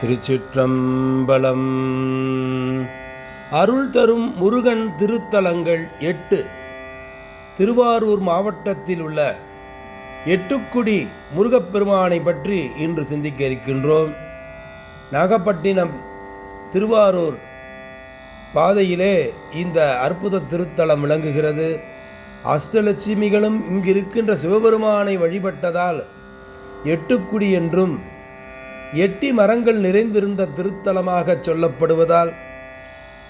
திருச்சிற்றம்பலம். அருள் தரும் முருகன் திருத்தலங்கள் எட்டு. திருவாரூர் மாவட்டத்தில் உள்ள எட்டுக்குடி முருகப்பெருமானை பற்றி இன்று சிந்திக்க இருக்கின்றோம். நாகப்பட்டினம் திருவாரூர் பாதையிலே இந்த அற்புத திருத்தலம் விளங்குகிறது. அஷ்டலட்சுமிகளும் இங்கிருக்கின்ற சிவபெருமானை வழிபட்டதால் எட்டுக்குடி என்றும் எட்டி மரங்கள் நிறைந்திருந்த திருத்தலமாக சொல்லப்படுவதால்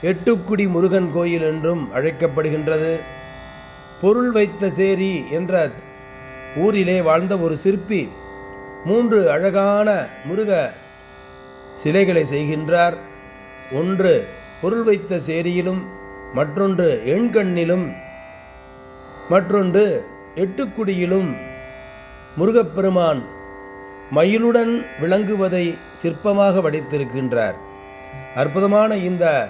எட்டுக்குடி முருகன் கோயில் என்றும் அழைக்கப்படுகின்றது. பொருள் வைத்த சேரி என்ற ஊரிலே வாழ்ந்த ஒரு சிற்பி மூன்று அழகான முருக சிலைகளை செய்கின்றார். ஒன்று பொருள் வைத்த சேரியிலும் மற்றொன்று எண்கண்ணிலும் மற்றொன்று எட்டுக்குடியிலும் முருகப்பெருமான் மயிலுடன் விளங்குவதை சிற்பமாக வடித்திருக்கின்றார். அற்புதமான இந்த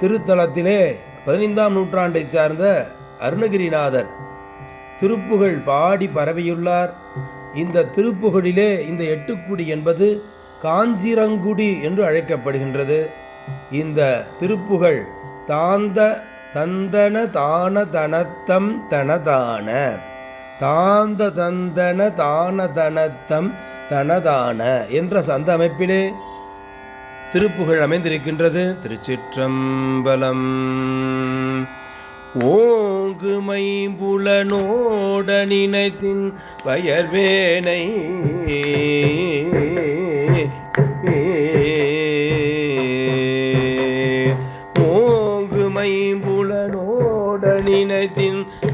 திருத்தலத்திலே பதினைந்தாம் நூற்றாண்டைச் சார்ந்த அருணகிரிநாதர் திருப்புகழ் பாடி பரவியுள்ளார். இந்த திருப்புகழிலே இந்த எட்டுக்குடி என்பது காஞ்சிரங்குடி என்று அழைக்கப்படுகின்றது. இந்த திருப்புகழ் தாந்த தந்தன தான தனத்தம் தனதான தாந்த தந்தன தான தனத்தம் தனதான என்ற சந்த அமைப்பிலே திருப்புகழ் அமைந்திருக்கின்றது. திருச்சிற்றம்பலம். ஓங்குமை புலனோட நினைத்தின் வயர்வேனை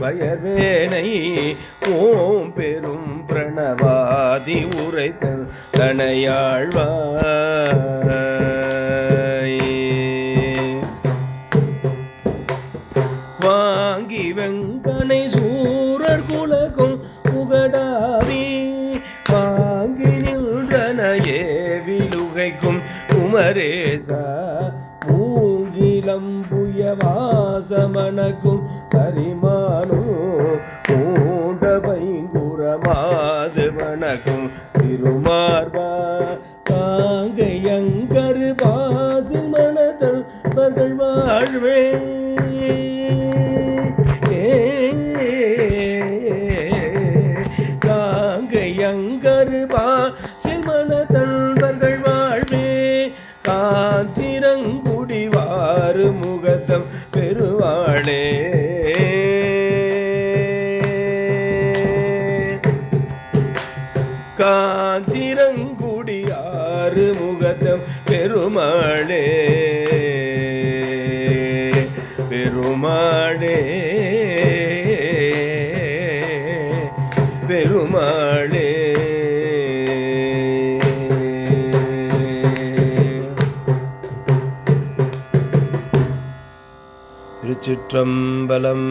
பயவேனை ஓம் பெரும் பிரணவாதி உரைத்தல் தனையாழ்வாய் வாங்கி வெங்கனை சூரர் குலகும் புகடாதி வாங்கி நின்றனையே விலுகைக்கும் குமரேசா மூங்கிலம் புய சரிமான பைங்குரமாது வணக்கும். திருமார்பா காஞ்சிரங்குடியாறு முகத்தம் பெருமாளே. பெருமாளே. பெருமாளே. திருச்சிற்றம்பலம்